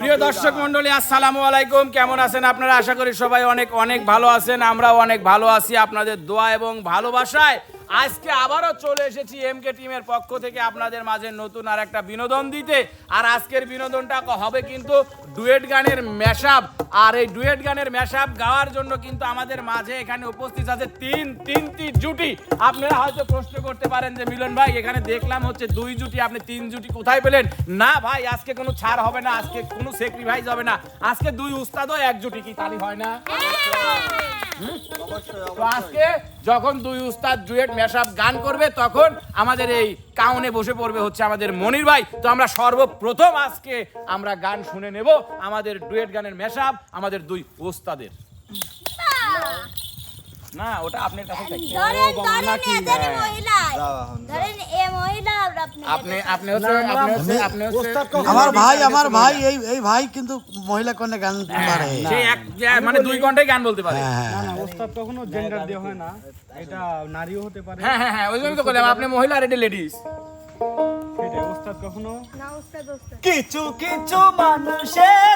প্রিয় দর্শক মন্ডলী আসসালামু আলাইকুম। কেমন আছেন আপনারা? আশা করি সবাই অনেক অনেক ভালো আছেন। আমরা অনেক ভালো আছি। আপনাদের দোয়া এবং ভালোবাসায় আজকে আবারও চলে এসেছি এমকে টিমের পক্ষ থেকে আপনাদের মাঝে নতুন আর একটা বিনোদন দিতে। আর আজকের বিনোদনটা হবে কিন্তু ডুয়েট গানের ম্যাশআপ। আর এই ডুয়েট গানের ম্যাশআপ গাওয়ার জন্য কিন্তু আমাদের মাঝে এখানে উপস্থিত আছে তিন তিনটি জুটি। আপনারা হয়তো প্রশ্ন করতে পারেন যে মিলন ভাই এখানে দেখলাম হচ্ছে দুই জুটি আপনি তিন জুটি কোথায় পেলেন? না ভাই আজকে কোনো ছাড় হবে না আজকে কোনো স্যাক্রিফাইস হবে না। আজকে দুই উস্তাদও এক জুটি কি তালি হয় না? তো আজকে যখন দুই উস্তাদ ডুয়েট ম্যাশআপ গান করবে তখন আমাদের এই কাউনে বসে পড়বে হচ্ছে আমাদের মনির ভাই তো আমরা সর্বপ্রথম আজকে আমরা গান শুনে নেব আমাদের ডুয়েট গানের ম্যাশআপ আমাদের দুই ওস্তাদের না ওটা আপনার কাছে ধরেন ধরেন? এদের। মহিলা ধরেন এ মহিলা আপনি আপনি আপনি হচ্ছে আপনি হচ্ছে আপনি হচ্ছে আমার ভাই আমার ভাই এই এই ভাই কিন্তু মহিলা কন্যা গান পারে। সেই এক মানে দুই ঘন্টায় গান বলতে পারে। হ্যাঁ না না ওস্তাদ কখনো জেন্ডার দেওয়া হয় না। এটা নারীও হতে পারে। হ্যাঁ হ্যাঁ হ্যাঁ ওই জন্য তো বললাম আপনি মহিলা আর এটা লেডিস সেটাই ওস্তাদ কখনো? না কিছু কিছু মানুষের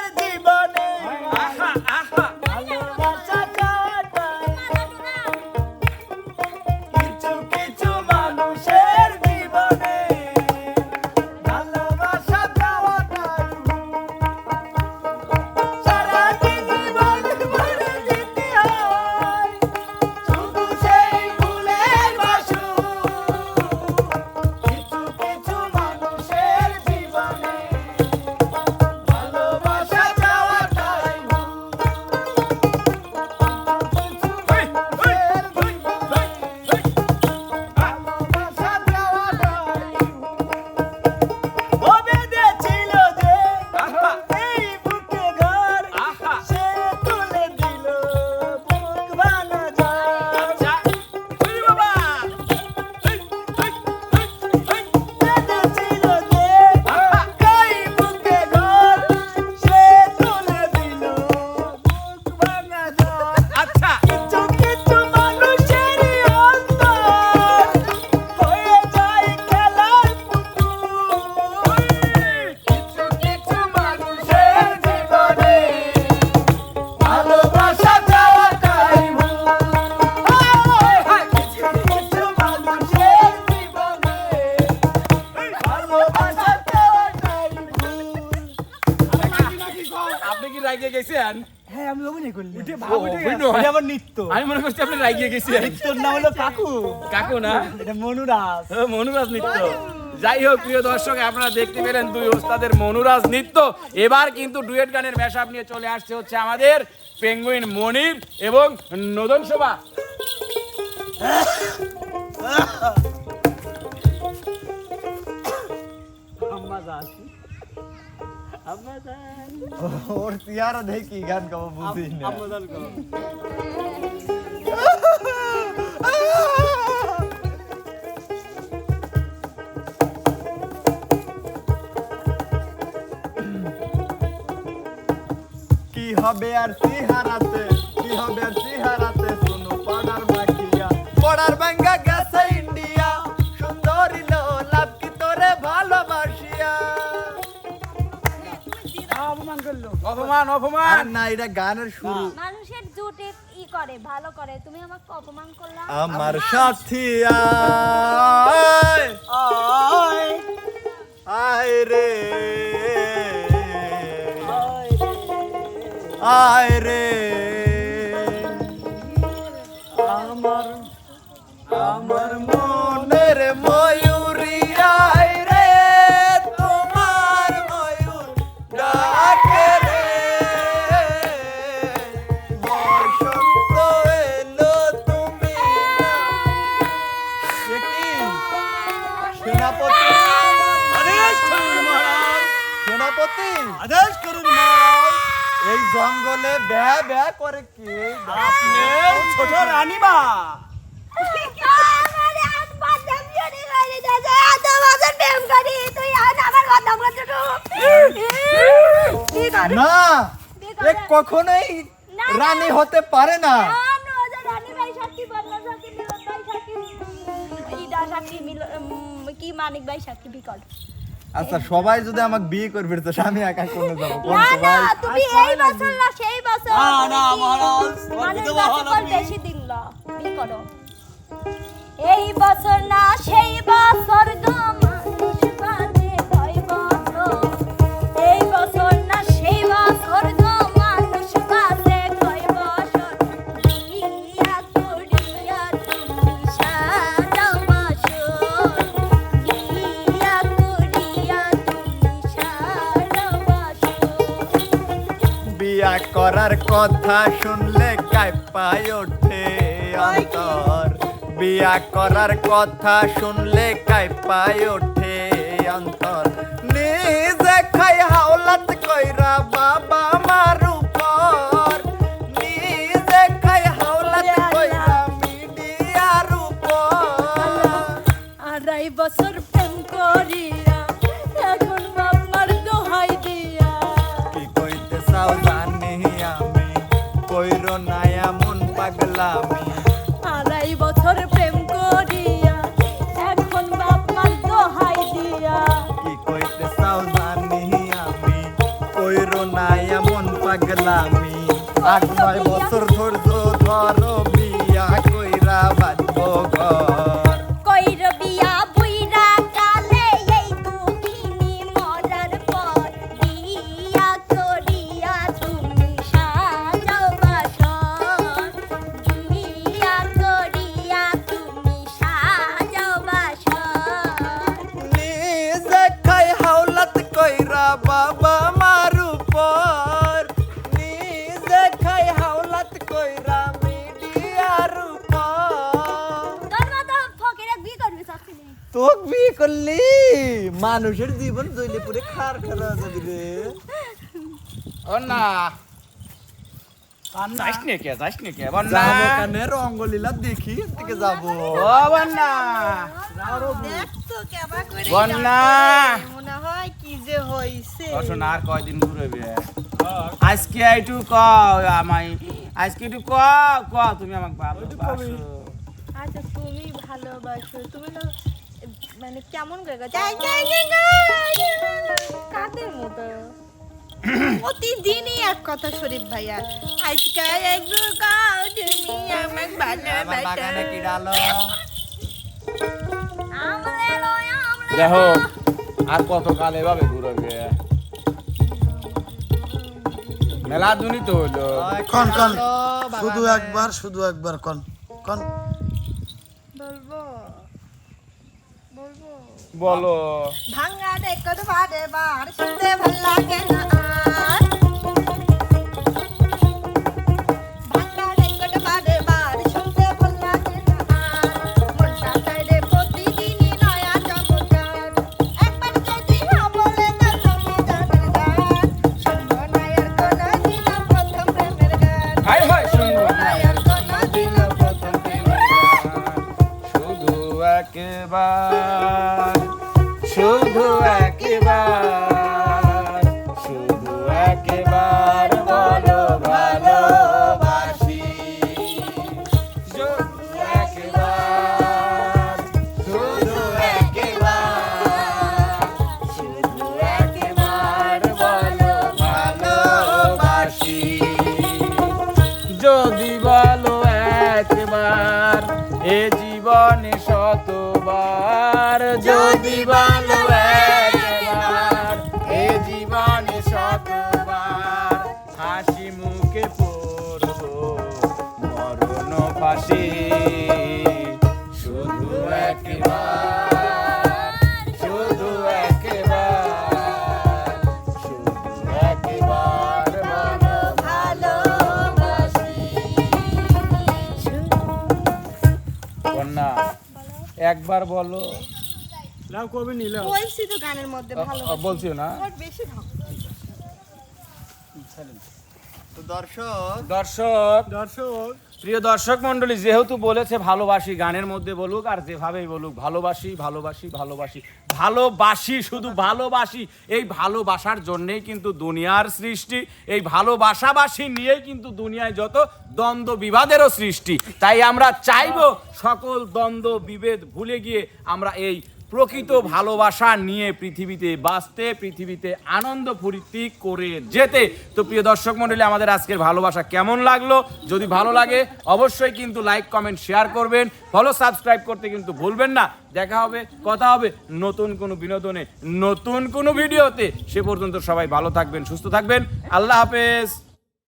আমি অভিনয় করলি উঠে ও, এটা আমার নৃত্য। আমি মনে করছি আপনি রাগিয়ে গেছেন নৃত্যর নাম হলো কাকু। কাকু না? এটা মনুরাজ। মনুরাজ নৃত্য। যাই হোক প্রিয় দর্শক আপনারা দেখতে পেলেন দুই ওস্তাদের মনুরাজ নৃত্য। এবার কিন্তু ডুয়েট গানের ম্যাশআপ নিয়ে চলে আসছে হচ্ছে আমাদের পেঙ্গুইন মনির এবং নদন শোভা। আম্মা ওর চেহারা দেখি গান গাবো বুঝি না। আম্মা যান করো। কি হবে আর চেহারাতে? কি হবে আর চেহারাতে? শুনো পাড়ার বাকিয়া। পড়ার ভাঙ্গা গেছে করল। অপমান অপমান। না এটা গানের শুরু। মানুষের জুটে ই করে? ভালো করে। তুমি আমাকে অপমান করলা? আমার সাথী আয়। আয়। আয় রে। আয় রে। আমার আমার মনের ময়ূরী সেনাপতি। আদেশ করুন মহারাজ। এই জঙ্গলে ব্যা ব্যা করে কে? আপনার ছোট রানীমা। না এ কখনোই। রানী হতে পারে না। কি মানিক ভাই সাক্ষী বিকট। আচ্ছা সবাই যদি আমাকে বিয়ে করবে তো আমি একা কোনে যাব কোন না না তুমি এই বছর না সেই বছর না, না, মহারাজ, মানে। বেশি দিন না বিয়ে করো বিয়া করার কথা শুনলে কাঁপায় ওঠে অন্তর। বিয়া করার কথা শুনলে কাঁপায় ওঠে অন্তর। নিজে খাই হাওলাত কইরা বাবা পাগলামি আট নয় বছর ধরো তোক বিয়ে করলি? মানুষের জীবন জইলে পুরে খার খারা যাবি রে। ও না যাইস নে কে যাইস নে কে বন্যা কানে? রঙ্গলীলা দেখি থেকে যাব। ও বন্যা বন্যা মনে হয় কি যে হইছে। অশোন আর কয়দিন ঘুরবে? আজকে একটু ক আমাই আজকে একটু ক ক তুমি আমাকে ভালোবাসো। আচ্ছা তুমি ভালোবাসো। তুমি মানে কেমন করে? কাদের মতো। প্রতিদিনই এক কথা শরীফ ভাইয়া। আজকে একটু গাও তুমি আমার বাগানে কি ডালো? আমলে লয় আমলে দেখো আর কত কাল এভাবে ঘুরবে? মেলা দুনি তো হইল। কন কন শুধু একবার শুধু একবার কন কন। বলব। বলব বলো। ভাঙা দেখতে পারে বার শুনতে ভালো লাগে না। একবার একবার বলো। লাও কবি নিলে বলছি তো গানের মধ্যে ভালো বলছিও না। বেশি ভালো। তো দর্শক দর্শক দর্শক প্রিয় দর্শক মন্ডলী যেহেতু বলেছে ভালোবাসি গানের মধ্যে বলুক আর যেভাবেই বলুক ভালোবাসি ভালোবাসি ভালোবাসি ভালোবাসি শুধু ভালোবাসি এই ভালোবাসার জন্যেই কিন্তু দুনিয়ার সৃষ্টি এই ভালোবাসাবাসি নিয়েই কিন্তু দুনিয়ায় যত দ্বন্দ্ব বিবাদেরও সৃষ্টি। তাই আমরা চাইব সকল দ্বন্দ্ব বিভেদ ভুলে গিয়ে আমরা এই প্রকৃত ভালোবাসা নিয়ে পৃথিবীতে বাঁচতে, পৃথিবীতে আনন্দ ফুর্তি করে যেতে। তো প্রিয় দর্শক মণ্ডলী, আমাদের আজকের ভালোবাসা কেমন লাগল? যদি ভালো লাগে, অবশ্যই কিন্তু লাইক কমেন্ট শেয়ার করবেন। ফলো সাবস্ক্রাইব করতে কিন্তু ভুলবেন না। দেখা হবে, কথা হবে নতুন কোনো বিনোদনে, নতুন কোনো ভিডিওতে। সে পর্যন্ত সবাই ভালো থাকবেন, সুস্থ থাকবেন। আল্লাহ হাফেজ।